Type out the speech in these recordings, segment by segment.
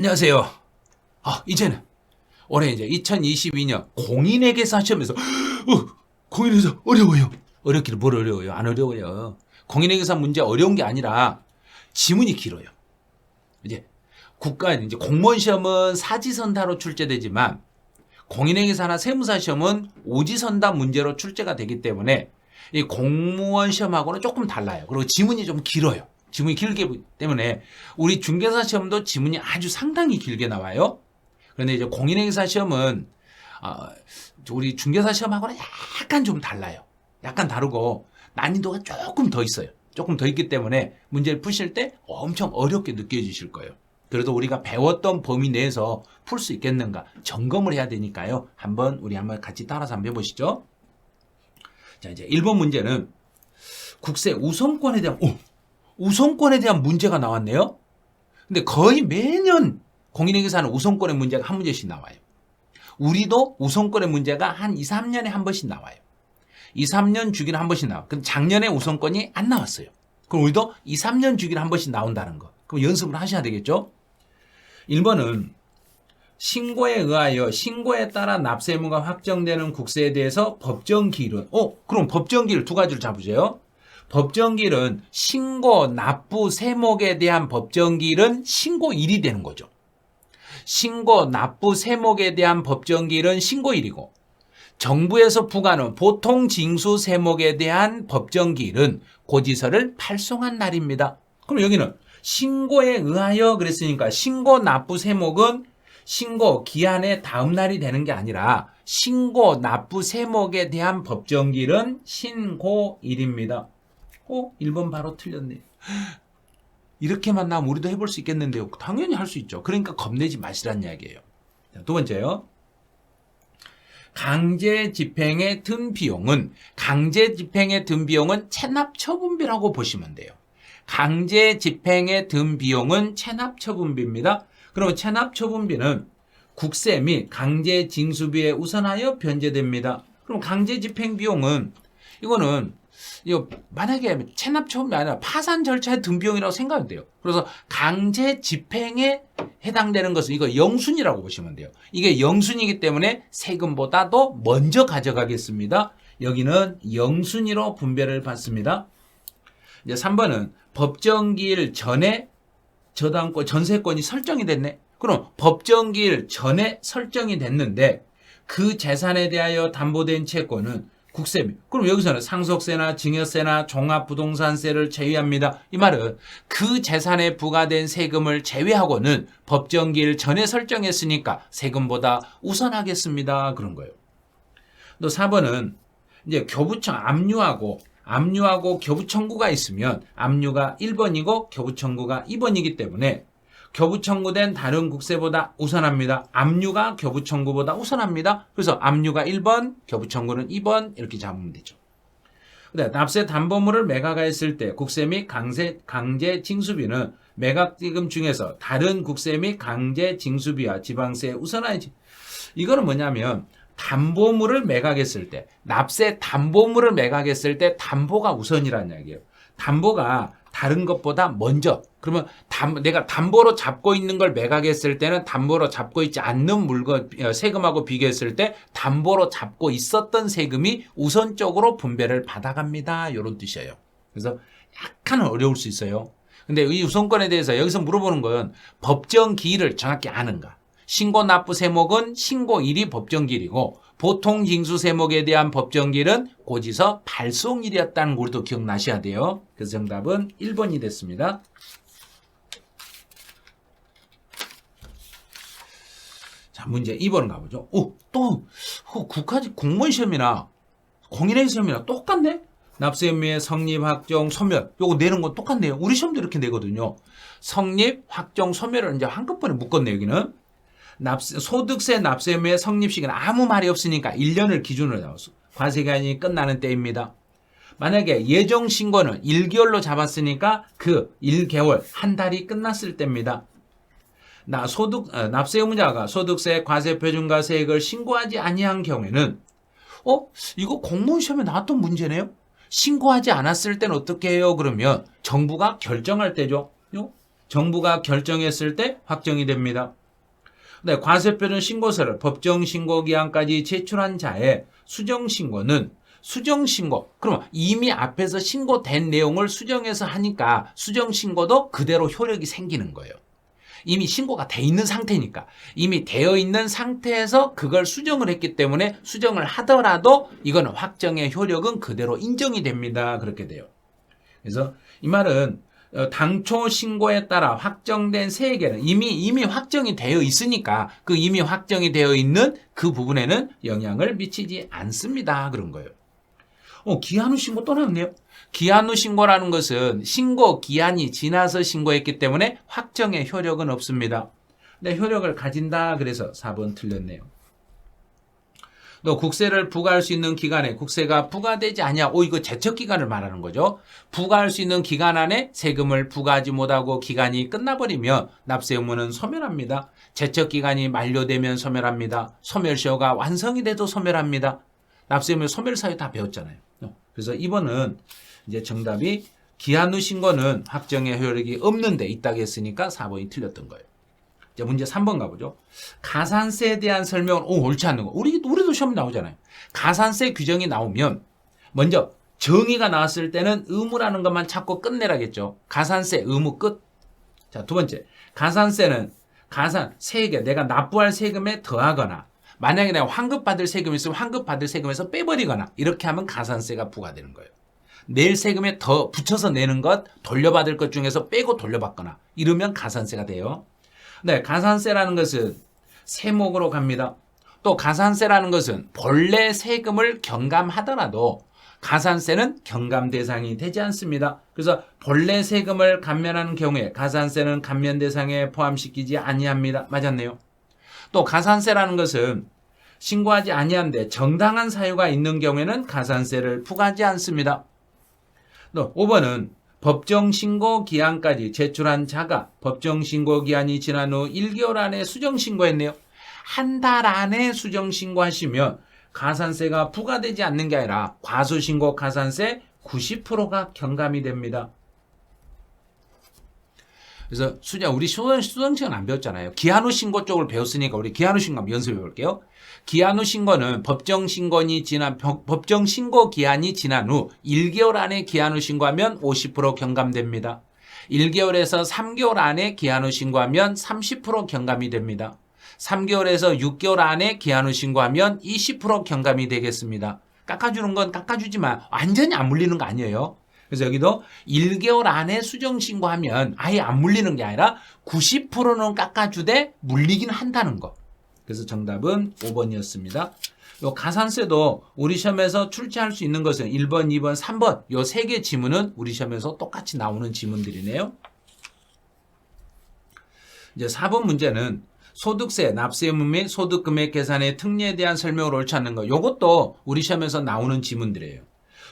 안녕하세요. 아, 이제는 올해 이제 2022년 공인회계사 시험에서 어, 공인회계사 어려워요. 어렵기를 뭘 어려워요? 안 어려워요. 공인회계사 문제 어려운 게 아니라 지문이 길어요. 이제 국가 이제 공무원 시험은 사지선다로 출제되지만 공인회계사나 세무사 시험은 오지선다 문제로 출제가 되기 때문에 이 공무원 시험하고는 조금 달라요. 그리고 지문이 좀 길어요. 지문이 길기 때문에 우리 중개사 시험도 지문이 아주 상당히 길게 나와요. 그런데 이제 공인회계사 시험은 어, 우리 중개사 시험하고는 약간 좀 달라요. 약간 다르고 난이도가 조금 더 있어요. 조금 더 있기 때문에 문제를 푸실 때 엄청 어렵게 느껴지실 거예요. 그래도 우리가 배웠던 범위 내에서 풀 수 있겠는가 점검을 해야 되니까요. 한번 우리 한번 같이 따라서 한번 해보시죠. 자 이제 1번 문제는 국세 우선권에 대한 오, 우선권에 대한 문제가 나왔네요. 근데 거의 매년 공인회계사는 우선권의 문제가 한 문제씩 나와요. 우리도 우선권의 문제가 한 2, 3년에 한 번씩 나와요. 2, 3년 주기는 한 번씩 나와. 근데 작년에 우선권이 안 나왔어요. 그럼 우리도 2, 3년 주기는 한 번씩 나온다는 거. 그럼 연습을 하셔야 되겠죠? 1번은 신고에 의하여 신고에 따라 납세 의무가 확정되는 국세에 대해서 법정 기일은 어 그럼 법정 기일 두 가지를 잡으세요. 법정 기일은 신고 납부 세목에 대한 법정 기일은 신고일이 되는 거죠. 신고 납부 세목에 대한 법정 기일은 신고일이고 정부에서 부과하는 보통 징수 세목에 대한 법정 기일은 고지서를 발송한 날입니다. 그럼 여기는 신고에 의하여 그랬으니까 신고 납부 세목은 신고 기한의 다음 날이 되는 게 아니라 신고 납부 세목에 대한 법정기일은 신고일입니다. 어? 1번 바로 틀렸네. 이렇게만 나면 우리도 해볼 수 있겠는데요. 당연히 할 수 있죠. 그러니까 겁내지 마시란 이야기예요. 자, 두 번째요. 강제 집행에 든 비용은 강제 집행에 든 비용은 체납 처분비라고 보시면 돼요. 강제 집행에 든 비용은 체납 처분비입니다. 그럼 체납 처분비는 국세 및 강제 징수비에 우선하여 변제됩니다. 그럼 강제 집행 비용은 이거는 이거 만약에 체납 처분이 아니라 파산 절차에 든 비용이라고 생각하면 돼요. 그래서 강제 집행에 해당되는 것은 이거 영순이라고 보시면 돼요. 이게 영순이기 때문에 세금보다도 먼저 가져가겠습니다. 여기는 영순위로 분배를 받습니다. 이제 3번은 법정기일 전에 저당권 전세권이 설정이 됐네. 그럼 법정기일 전에 설정이 됐는데 그 재산에 대하여 담보된 채권은 국세비. 그럼 여기서는 상속세나 증여세나 종합부동산세를 제외합니다. 이 말은 그 재산에 부과된 세금을 제외하고는 법정기일 전에 설정했으니까 세금보다 우선하겠습니다. 그런 거예요. 또 4번은 이제 교부청 압류하고 압류하고 교부 청구가 있으면 압류가 1번이고 교부 청구가 2번이기 때문에 교부 청구된 다른 국세보다 우선합니다. 압류가 교부 청구보다 우선합니다. 그래서 압류가 1번, 교부 청구는 2번 이렇게 잡으면 되죠. 그다음 납세 담보물을 매각했을 때 국세 및 강세, 강제 징수비는 매각기금 중에서 다른 국세 및 강제 징수비와 지방세에 우선하야지. 이거는 뭐냐면 담보물을 매각했을 때, 납세 담보물을 매각했을 때 담보가 우선이라는 이야기예요. 담보가 다른 것보다 먼저. 그러면 담, 내가 담보로 잡고 있는 걸 매각했을 때는 담보로 잡고 있지 않는 물건, 어, 세금하고 비교했을 때 담보로 잡고 있었던 세금이 우선적으로 분배를 받아갑니다. 이런 뜻이에요. 그래서 약간 어려울 수 있어요. 근데 이 우선권에 대해서 여기서 물어보는 건 법정 기일을 정확히 아는가. 신고 납부 세목은 신고일이 법정기일이고 보통 징수 세목에 대한 법정기일은 고지서 발송일이었다는 걸 우리도 기억나셔야 돼요. 그래서 정답은 1번이 됐습니다. 자, 문제 2번 가보죠. 오, 또, 어, 국가직 공무원 시험이나 공인회계 시험이나 똑같네? 납세의무의 성립, 확정, 소멸. 요거 내는 건 똑같네요. 우리 시험도 이렇게 내거든요. 성립, 확정, 소멸을 이제 한꺼번에 묶었네, 여기는. 납세, 소득세 납세 의무의 성립 시기는 아무 말이 없으니까 1년을 기준으로 잡았어. 과세기한이 끝나는 때입니다. 만약에 예정 신고는 1개월로 잡았으니까 그 1개월, 한 달이 끝났을 때입니다. 나 소득 어, 납세 의무자가 소득세, 과세 표준과 세액을 신고하지 아니한 경우에는 어 이거 공무원 시험에 나왔던 문제네요. 신고하지 않았을 때는 어떻게 해요? 그러면 정부가 결정할 때죠. 요? 정부가 결정했을 때 확정이 됩니다. 네, 과세표는 신고서를 법정 신고 기한까지 제출한 자의 수정 신고는 수정 신고. 그러면 이미 앞에서 신고된 내용을 수정해서 하니까 수정 신고도 그대로 효력이 생기는 거예요. 이미 신고가 돼 있는 상태니까 이미 되어 있는 상태에서 그걸 수정을 했기 때문에 수정을 하더라도 이거는 확정의 효력은 그대로 인정이 됩니다. 그렇게 돼요. 그래서 이 말은 어, 당초 신고에 따라 확정된 세액에는 이미 이미 확정이 되어 있으니까 그 이미 확정이 되어 있는 그 부분에는 영향을 미치지 않습니다. 그런 거예요. 어, 기한 후 신고 또 나왔네요. 기한 후 신고라는 것은 신고 기한이 지나서 신고했기 때문에 확정의 효력은 없습니다. 근데 효력을 가진다 그래서 4번 틀렸네요. 또 국세를 부과할 수 있는 기간에 국세가 부과되지 않냐. 오 이거 제척 기간을 말하는 거죠. 부과할 수 있는 기간 안에 세금을 부과하지 못하고 기간이 끝나버리면 납세 의무는 소멸합니다. 제척 기간이 만료되면 소멸합니다. 소멸시효가 완성이 돼도 소멸합니다. 납세 의무 소멸 사유 다 배웠잖아요. 그래서 이번은 이제 정답이 기한 후 신고는 확정의 효력이 없는데 있다고 했으니까 4번이 틀렸던 거예요. 이제 문제 3번 가보죠. 가산세에 대한 설명은 오, 옳지 않는 거. 우리, 우리도 시험 나오잖아요. 가산세 규정이 나오면 먼저 정의가 나왔을 때는 의무라는 것만 찾고 끝내라겠죠. 가산세 의무 끝. 자, 두 번째. 가산세는 가산, 세액에 내가 납부할 세금에 더하거나 만약에 내가 환급 받을 세금이 있으면 환급 받을 세금에서 빼버리거나 이렇게 하면 가산세가 부과되는 거예요. 낼 세금에 더 붙여서 내는 것, 돌려받을 것 중에서 빼고 돌려받거나 이러면 가산세가 돼요. 네, 가산세라는 것은 세목으로 갑니다. 또 가산세라는 것은 본래 세금을 경감하더라도 가산세는 경감 대상이 되지 않습니다. 그래서 본래 세금을 감면하는 경우에 가산세는 감면 대상에 포함시키지 아니합니다. 맞았네요. 또 가산세라는 것은 신고하지 아니한데 정당한 사유가 있는 경우에는 가산세를 부과하지 않습니다. 또 5번은 법정 신고 기한까지 제출한 자가 법정 신고 기한이 지난 후 1개월 안에 수정 신고했네요. 한 달 안에 수정 신고하시면 가산세가 부과되지 않는 게 아니라 과소신고 가산세 90%가 경감이 됩니다. 그래서 수자 우리 수능 시간 안 배웠잖아요. 기한 후 신고 쪽을 배웠으니까 우리 기한 후 신고 한번 연습해 볼게요. 기한 후 신고는 법정 신고니 지난 법- 법정 신고 기한이 지난 후 1개월 안에 기한 후 신고하면 50% 경감됩니다. 1개월에서 3개월 안에 기한 후 신고하면 30% 경감이 됩니다. 3개월에서 6개월 안에 기한 후 신고하면 20% 경감이 되겠습니다. 깎아주는 건 깎아주지만 완전히 안 물리는 거 아니에요. 그래서 여기도 1개월 안에 수정 신고하면 아예 안 물리는 게 아니라 90%는 깎아주되 물리긴 한다는 거. 그래서 정답은 5번이었습니다. 요 가산세도 우리 시험에서 출제할 수 있는 것은 1번, 2번, 3번 요 세 개 지문은 우리 시험에서 똑같이 나오는 지문들이네요. 이제 4번 문제는 소득세, 납세 의무 및 소득 금액 계산의 특례에 대한 설명을 옳지 않는 거. 요것도 우리 시험에서 나오는 지문들이에요.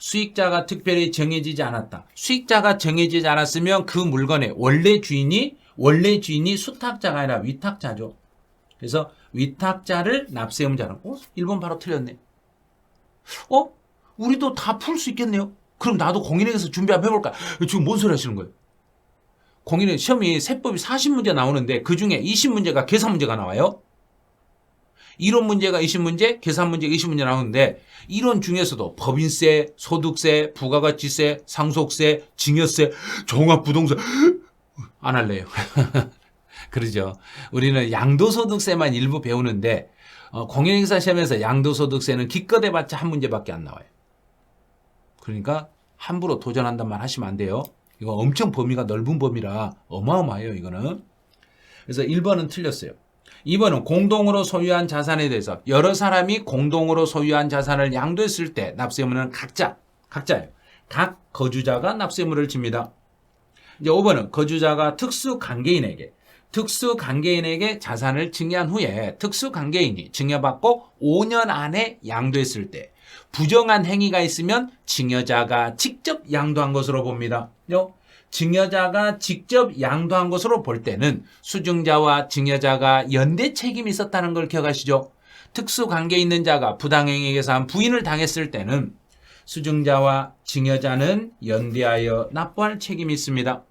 수익자가 특별히 정해지지 않았다. 수익자가 정해지지 않았으면 그 물건의 원래 주인이 원래 주인이 수탁자가 아니라 위탁자죠. 그래서 위탁자를 납세 의무자는 어? 1번 바로 틀렸네. 어? 우리도 다 풀 수 있겠네요. 그럼 나도 공인에서 준비 한번 해볼까? 지금 뭔 소리 하시는 거예요? 공인의 시험이 세법이 40문제 나오는데 그 중에 20문제가 계산 문제가 나와요. 이론 문제가 20문제, 계산 문제가 20문제 나오는데 이론 중에서도 법인세, 소득세, 부가가치세, 상속세, 증여세, 종합부동산 안 할래요. 그러죠. 우리는 양도소득세만 일부 배우는데 어, 공인행사 시험에서 양도소득세는 기껏 해봤자 한 문제밖에 안 나와요. 그러니까 함부로 도전한단 말 하시면 안 돼요. 이거 엄청 범위가 넓은 범위라 어마어마해요, 이거는. 그래서 1번은 틀렸어요. 2번은 공동으로 소유한 자산에 대해서 여러 사람이 공동으로 소유한 자산을 양도했을 때 납세의무는 각자, 각자예요. 각 거주자가 납세의무를 집니다. 이제 5번은 거주자가 특수 관계인에게 특수 관계인에게 자산을 증여한 후에 특수 관계인이 증여받고 5년 안에 양도했을 때 부정한 행위가 있으면 증여자가 직접 양도한 것으로 봅니다. 요 증여자가 직접 양도한 것으로 볼 때는 수증자와 증여자가 연대 책임이 있었다는 걸 기억하시죠? 특수 관계 있는 자가 부당행위에서 한 부인을 당했을 때는 수증자와 증여자는 연대하여 납부할 책임이 있습니다.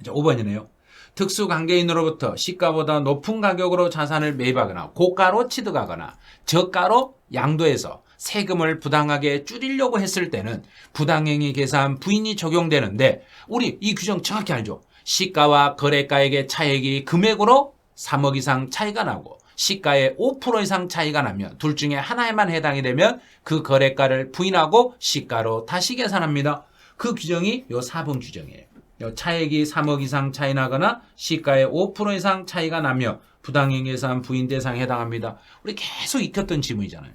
이제 5번이네요. 특수관계인으로부터 시가보다 높은 가격으로 자산을 매입하거나 고가로 취득하거나 저가로 양도해서 세금을 부당하게 줄이려고 했을 때는 부당행위 계산 부인이 적용되는데 우리 이 규정 정확히 알죠? 시가와 거래가액의 차액이 금액으로 3억 이상 차이가 나고 시가의 5% 이상 차이가 나면 둘 중에 하나에만 해당이 되면 그 거래가를 부인하고 시가로 다시 계산합니다. 그 규정이 요 4번 규정이에요. 요 차액이 3억 이상 차이 나거나 시가의 5% 이상 차이가 나며 부당행위에서 부인 대상에 해당합니다. 우리 계속 익혔던 지문이잖아요.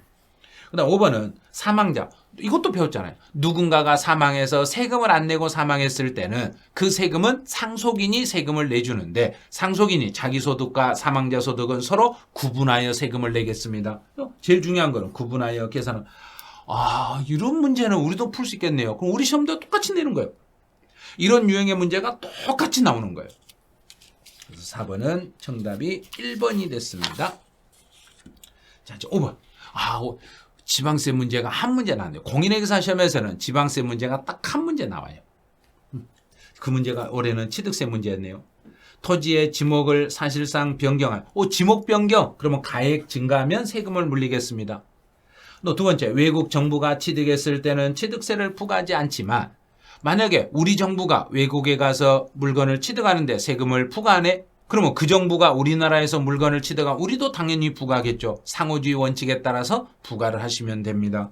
그 다음 5번은 사망자. 이것도 배웠잖아요. 누군가가 사망해서 세금을 안 내고 사망했을 때는 그 세금은 상속인이 세금을 내주는데 상속인이 자기 소득과 사망자 소득은 서로 구분하여 세금을 내겠습니다. 제일 중요한 거는 구분하여 계산을. 아, 이런 문제는 우리도 풀 수 있겠네요. 그럼 우리 시험도 똑같이 내는 거예요. 이런 유형의 문제가 똑같이 나오는 거예요. 그래서 4번은 정답이 1번이 됐습니다. 자, 이제 5번. 아, 오, 지방세 문제가 한 문제 나왔네요. 공인회계사 시험에서는 지방세 문제가 딱 한 문제 나와요. 음, 그 문제가 올해는 취득세 문제였네요. 토지의 지목을 사실상 변경한, 오, 지목 변경. 그러면 가액 증가하면 세금을 물리겠습니다. 또 두 번째, 외국 정부가 취득했을 때는 취득세를 부과하지 않지만, 만약에 우리 정부가 외국에 가서 물건을 취득하는데 세금을 부과하네? 그러면 그 정부가 우리나라에서 물건을 취득한 우리도 당연히 부과하겠죠. 상호주의 원칙에 따라서 부과를 하시면 됩니다.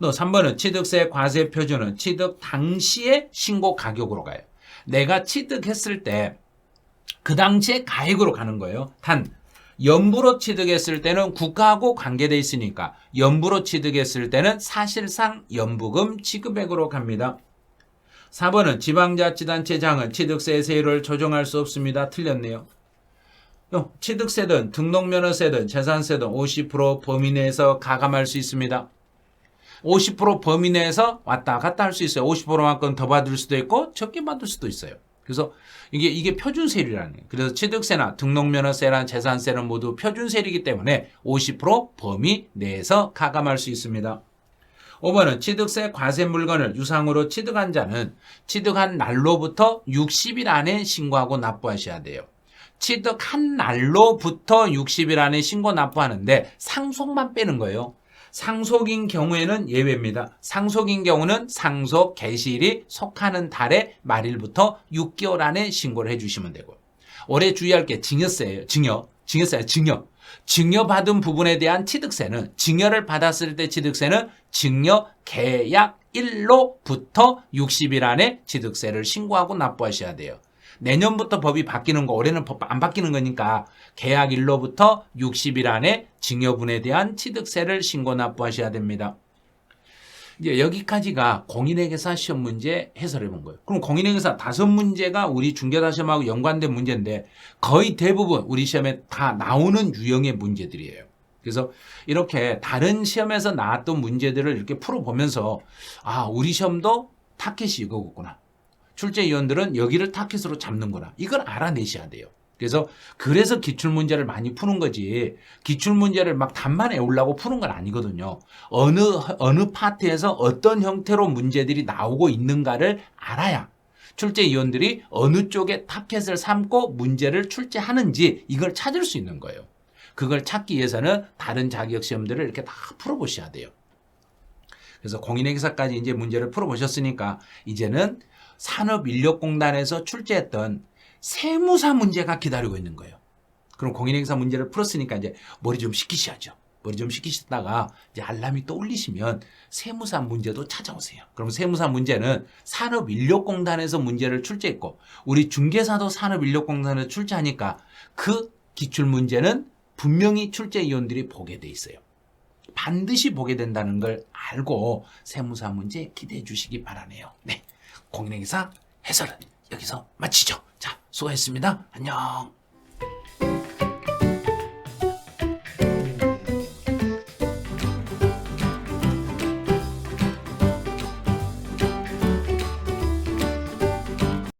또 3번은 취득세 과세 표준은 취득 당시의 신고 가격으로 가요. 내가 취득했을 때 그 당시의 가액으로 가는 거예요. 단 연부로 취득했을 때는 국가하고 관계돼 있으니까 연부로 취득했을 때는 사실상 연부금 지급액으로 갑니다. 4번은 지방자치단체장은 취득세 세율을 조정할 수 없습니다. 틀렸네요. 요, 취득세든 등록면허세든 재산세든 50% 범위 내에서 가감할 수 있습니다. 50% 범위 내에서 왔다 갔다 할 수 있어요. 50%만큼 더 받을 수도 있고 적게 받을 수도 있어요. 그래서 이게 이게 표준세율이라는 거예요. 그래서 취득세나 등록면허세나 재산세는 모두 표준세율이기 때문에 50% 범위 내에서 가감할 수 있습니다. 5번은 취득세 과세 물건을 유상으로 취득한 자는 취득한 날로부터 60일 안에 신고하고 납부하셔야 돼요. 취득한 날로부터 60일 안에 신고 납부하는데 상속만 빼는 거예요. 상속인 경우에는 예외입니다. 상속인 경우는 상속 개시일이 속하는 달의 말일부터 6개월 안에 신고를 해주시면 되고 올해 주의할 게 증여세예요. 증여. 증여세, 증여. 증여받은 부분에 대한 취득세는 증여를 받았을 때 취득세는 증여 계약 일로부터 60일 안에 취득세를 신고하고 납부하셔야 돼요. 내년부터 법이 바뀌는 거 올해는 법 안 바뀌는 거니까 계약 일로부터 60일 안에 증여분에 대한 취득세를 신고 납부하셔야 됩니다. 이제 여기까지가 공인회계사 시험 문제 해설해 본 거예요. 그럼 공인회계사 다섯 문제가 우리 중개사 시험하고 연관된 문제인데 거의 대부분 우리 시험에 다 나오는 유형의 문제들이에요. 그래서 이렇게 다른 시험에서 나왔던 문제들을 이렇게 풀어보면서 아 우리 시험도 타켓이 이거구나. 출제위원들은 여기를 타켓으로 잡는구나. 이걸 알아내셔야 돼요. 그래서 그래서 기출 문제를 많이 푸는 거지. 기출 문제를 막 답만 외우려고 푸는 건 아니거든요. 어느 어느 파트에서 어떤 형태로 문제들이 나오고 있는가를 알아야 출제위원들이 어느 쪽에 타켓을 삼고 문제를 출제하는지 이걸 찾을 수 있는 거예요. 그걸 찾기 위해서는 다른 자격 시험들을 이렇게 다 풀어보셔야 돼요. 그래서 공인회계사까지 이제 문제를 풀어보셨으니까 이제는 산업인력공단에서 출제했던 세무사 문제가 기다리고 있는 거예요. 그럼 공인행사 문제를 풀었으니까 이제 머리 좀 식히셔야죠. 머리 좀 식히시다가 이제 알람이 또 울리시면 세무사 문제도 찾아오세요. 그럼 세무사 문제는 산업인력공단에서 문제를 출제했고 우리 중개사도 산업인력공단에서 출제하니까 그 기출 문제는 분명히 출제위원들이 보게 돼 있어요. 반드시 보게 된다는 걸 알고 세무사 문제 기대해 주시기 바라네요. 네. 공인행사 해설은 여기서 마치죠. 자, 수고했습니다. 안녕.